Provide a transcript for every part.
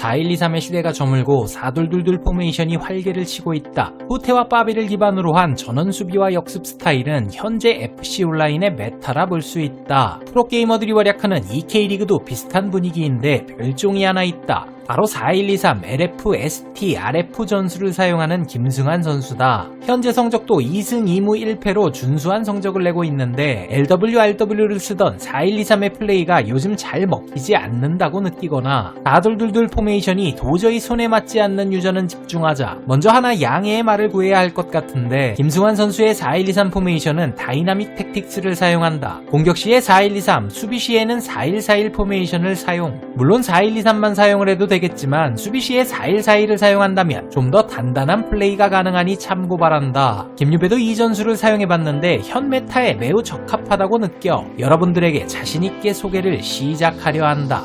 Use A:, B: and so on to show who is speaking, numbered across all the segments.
A: 4123의 시대가 저물고 4둘둘둘 포메이션이 활개를 치고 있다. 후테와 빠비를 기반으로 한 전원 수비와 역습 스타일은 현재 FC 온라인의 메타라 볼 수 있다. 프로게이머들이 활약하는 EK 리그도 비슷한 분위기인데 별종이 하나 있다. 바로 4123 LF, ST, RF 전술을 사용하는 김승환 선수다. 현재 성적도 2승 2무 1패로 준수한 성적을 내고 있는데 LWRW를 쓰던 4123의 플레이가 요즘 잘 먹히지 않는다고 느끼거나 4둘둘둘 포메이션이 도저히 손에 맞지 않는 유저는 집중하자 먼저 하나 양해의 말을 구해야 할 것 같은데 김승환 선수의 4123 포메이션은 다이나믹 택틱스를 사용한다. 공격 시에 4123, 수비 시에는 4141 포메이션을 사용. 물론 4123만 사용을 해도 되겠 지만 수비 시에 4141을 사용한다면 좀 더 단단한 플레이가 가능하니 참고 바란다. 김유배도 이 전술을 사용해봤는데 현 메타에 매우 적합하다고 느껴 여러분들에게 자신있게 소개를 시작하려 한다.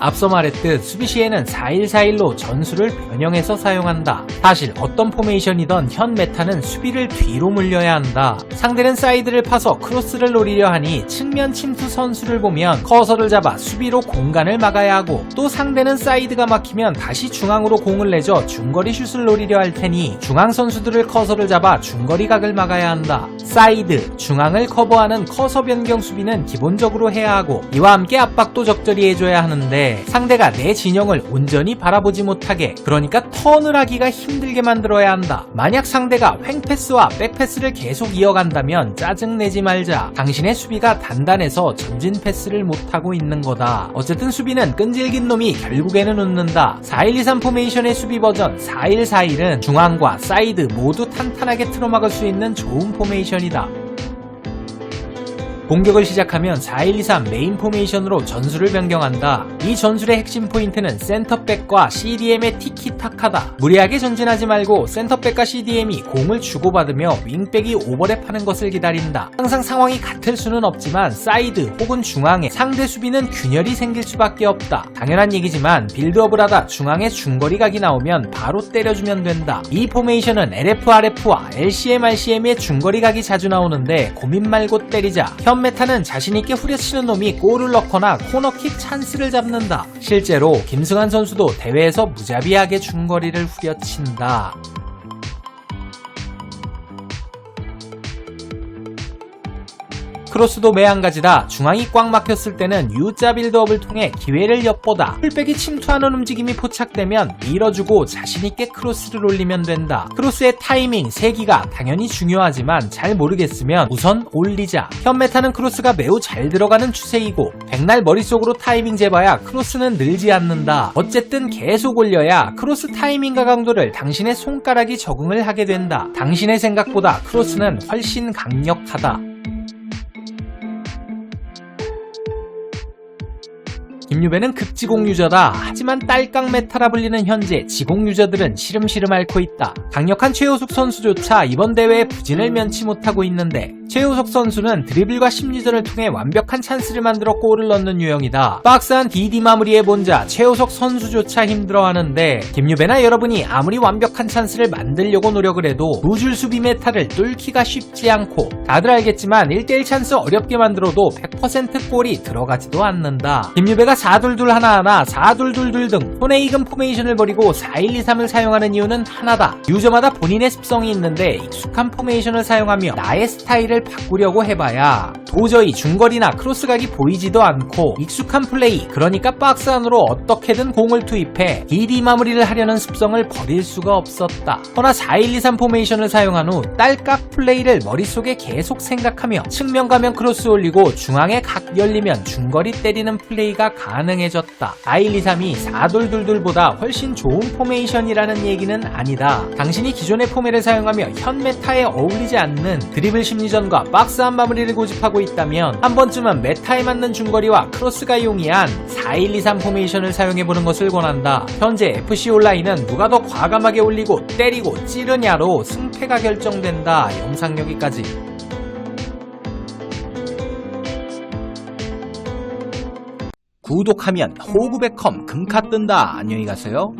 A: 앞서 말했듯 수비 시에는 4141로 전술을 변형해서 사용한다. 사실 어떤 포메이션이던 현 메타는 수비를 뒤로 물려야 한다. 상대는 사이드를 파서 크로스를 노리려 하니 측면 침투 선수를 보면 커서를 잡아 수비로 공간을 막아야 하고 또 상대는 사이드가 막히면 다시 중앙으로 공을 내줘 중거리 슛을 노리려 할 테니 중앙 선수들을 커서를 잡아 중거리 각을 막아야 한다. 사이드, 중앙을 커버하는 커서 변경 수비는 기본적으로 해야 하고 이와 함께 압박도 적절히 해줘야 하는데 상대가 내 진영을 온전히 바라보지 못하게 그러니까 턴을 하기가 힘들게 만들어야 한다. 만약 상대가 횡패스와 백패스를 계속 이어간 다면 짜증내지 말자. 당신의 수비가 단단해서 전진 패스를 못하고 있는 거다. 어쨌든 수비는 끈질긴 놈이 결국에는 웃는다. 4123 포메이션의 수비 버전 4141은 중앙과 사이드 모두 탄탄하게 틀어막을 수 있는 좋은 포메이션이다. 공격을 시작하면 4123 메인 포메이션으로 전술을 변경한다. 이 전술의 핵심 포인트는 센터백과 CDM의 티키타카다. 무리하게 전진하지 말고 센터백과 CDM이 공을 주고받으며 윙백이 오버랩하는 것을 기다린다. 항상 상황이 같을 수는 없지만 사이드 혹은 중앙에 상대 수비는 균열이 생길 수밖에 없다. 당연한 얘기지만 빌드업을 하다 중앙에 중거리 각이 나오면 바로 때려주면 된다. 이 포메이션은 LFRF와 LCM, RCM의 중거리 각이 자주 나오는데 고민 말고 때리자. 현 메타는 자신있게 후려치는 놈이 골을 넣거나 코너킥 찬스를 잡는다. 실제로 김승환 선수도 대회에서 무자비하게 중거리를 후려친다. 크로스도 매한가지다. 중앙이 꽉 막혔을 때는 U자 빌드업을 통해 기회를 엿보다. 풀백이 침투하는 움직임이 포착되면 밀어주고 자신있게 크로스를 올리면 된다. 크로스의 타이밍, 세기가 당연히 중요하지만 잘 모르겠으면 우선 올리자. 현 메타는 크로스가 매우 잘 들어가는 추세이고 백날 머릿속으로 타이밍 재봐야 크로스는 늘지 않는다. 어쨌든 계속 올려야 크로스 타이밍과 강도를 당신의 손가락이 적응을 하게 된다. 당신의 생각보다 크로스는 훨씬 강력하다. 김유배는 급지공 유저다. 하지만 딸깍 메타라 불리는 현재 지공 유저들은 시름시름 앓고 있다. 강력한 최호숙 선수조차 이번 대회에 부진을 면치 못하고 있는데 최호석 선수는 드리블과 심리전을 통해 완벽한 찬스를 만들어 골을 넣는 유형이다. 박스한 DD 마무리의 본자 최호석 선수조차 힘들어하는데 김유배나 여러분이 아무리 완벽한 찬스를 만들려고 노력을 해도 두줄 수비 메타를 뚫기가 쉽지 않고 다들 알겠지만 1대1 찬스 어렵게 만들어도 100% 골이 들어가지도 않는다. 김유배가 4둘둘 하나하나 4둘둘둘 등 손에 익은 포메이션을 버리고 4123을 사용하는 이유는 하나다. 유저마다 본인의 습성이 있는데 익숙한 포메이션을 사용하며 나의 스타일을 바꾸려고 해봐야 도저히 중거리나 크로스각이 보이지도 않고 익숙한 플레이 그러니까 박스 안으로 어떻게든 공을 투입해 DD 마무리를 하려는 습성을 버릴 수가 없었다. 허나 4123 포메이션을 사용한 후 딸깍 플레이를 머릿속에 계속 생각하며 측면 가면 크로스 올리고 중앙에 각 열리면 중거리 때리는 플레이가 가능해졌다. 4123이 4둘둘둘보다 훨씬 좋은 포메이션이라는 얘기는 아니다. 당신이 기존의 포메를 사용하며 현 메타에 어울리지 않는 드리블 심리전 과 박스한 마무리를 고집하고 있다면 한 번쯤은 메타에 맞는 중거리와 크로스가 용이한 4123 포메이션을 사용해보는 것을 권한다. 현재 FC 온라인은 누가 더 과감하게 올리고 때리고 찌르냐로 승패가 결정된다. 영상 여기까지. 구독하면 호구백컴 금카 뜬다. 안녕히 가세요.